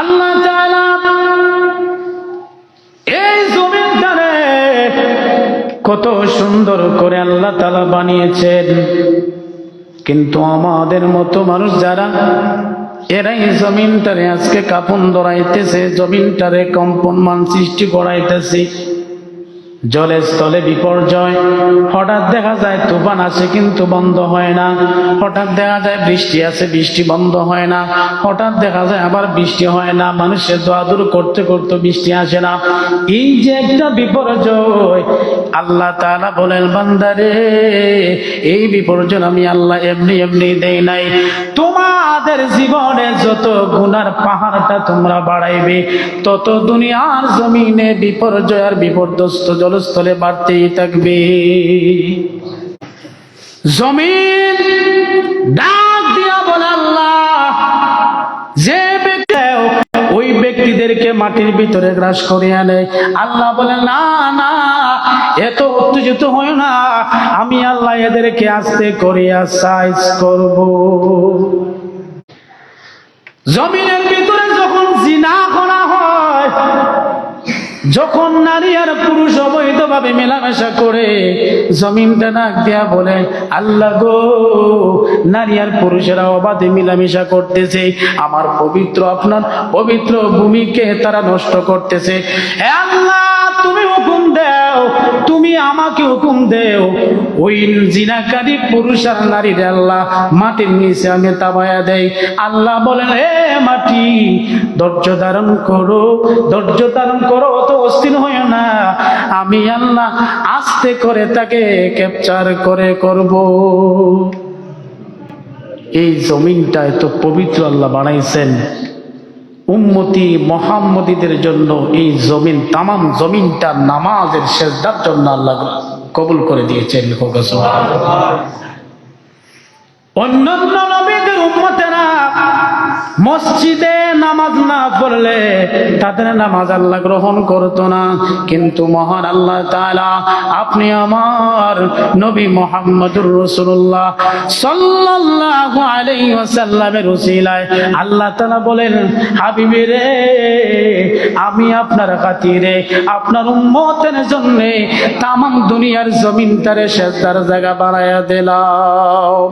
আল্লাহ এই জমিনটারে কত সুন্দর করে আল্লাহ তালা বানিয়েছেন। কিন্তু আমাদের মতো মানুষ যারা, এরাই জমিনটারে আজকে কাপন ধরাইতেছে, জমিনটারে কম্পন মান সৃষ্টি করাইতেছে। জলের স্থলে বিপর্যয়। হঠাৎ দেখা যায় তুফান আছে কিন্তু বন্ধ হয় না। হঠাৎ দেখা যায় বৃষ্টি আসে বৃষ্টি বন্ধ হয় না। হঠাৎ দেখা যায় আবার বৃষ্টি হয় না। মানুষের দোয়াদুর করতে করতে বৃষ্টি আসে না। এই যে একটা বিপর্যয়, আল্লাহ তারা বলেন বান্দারে এই বিপর্যয় আমি আল্লাহ এমনি এমনি দেই নাই। তোমাদের জীবনে যত গুনার পাহাড়টা তোমরা বাড়াইবে, তত দুনিয়ার জমিনে বিপর্যয় আর বিপর্যস্ত জলস্থলে বাড়তেই থাকবে। জমিন ডাক দিয়া বলে আল্লাহ, যে ওই ব্যক্তিদেরকে মাটির ভিতরে গ্রাস করে আনে। আল্লাহ বলে, না না, এত উত্তেজিত হয় না, আমি আল্লাহ এদেরকে আস্তে করিয়া সাইজ করব। জমিনের ভিতরে যখন জিনা করা হয়, যখন নারী আর পুরুষ অবৈধভাবে মেলামেশা করে, জমিনটা নাক দিয়া বলে, আল্লাহ গো, নারী আর পুরুষেরা অবাধে মেলামেশা করতেছে। আমার পবিত্র, আপনার পবিত্র ভূমিকে তারা নষ্ট করতেছে। আল্লাহ আমাকে হুকুম দেও। ওই জিনাকারী পুরুষ আর নারীর আল্লাহ মাটির নিচে আমি তাবায়া দেই। আল্লাহ বলেন, এ মাটি, ধৈর্য ধারণ করো, ধৈর্য ধারণ করো তো অস্থির হয় না। আমি আল্লাহ আস্তে করে তাকে ক্যাপচার করে করব। এই জমিনটা এত পবিত্র আল্লাহ বানাইছেন। উম্মতি মোহাম্মদীদের জন্য এই জমিন, তামাম জমিনটা নামাজের শেষদার জন্য আল্লাহ কবুল করে দিয়েছেন অন্যান্য নবীদের উম্মতেরা মসজিদে নামাজ না পড়লে তাদের নামাজ আল্লাহ গ্রহণ করতো না। কিন্তু মহান আল্লাহ আপনি আমার নবী মোহাম্মদুর রাসূলুল্লাহ সাল্লাল্লাহু আলাইহি ওয়াসাল্লামের আল্লাহ তাআলা বলেন, হাবিবে রে, আমি আপনার খাতিরে, আপনার উম্মতের জন্য তামাম দুনিয়ার জমিন তারে শেষদার জায়গা বানায়া দিলাম।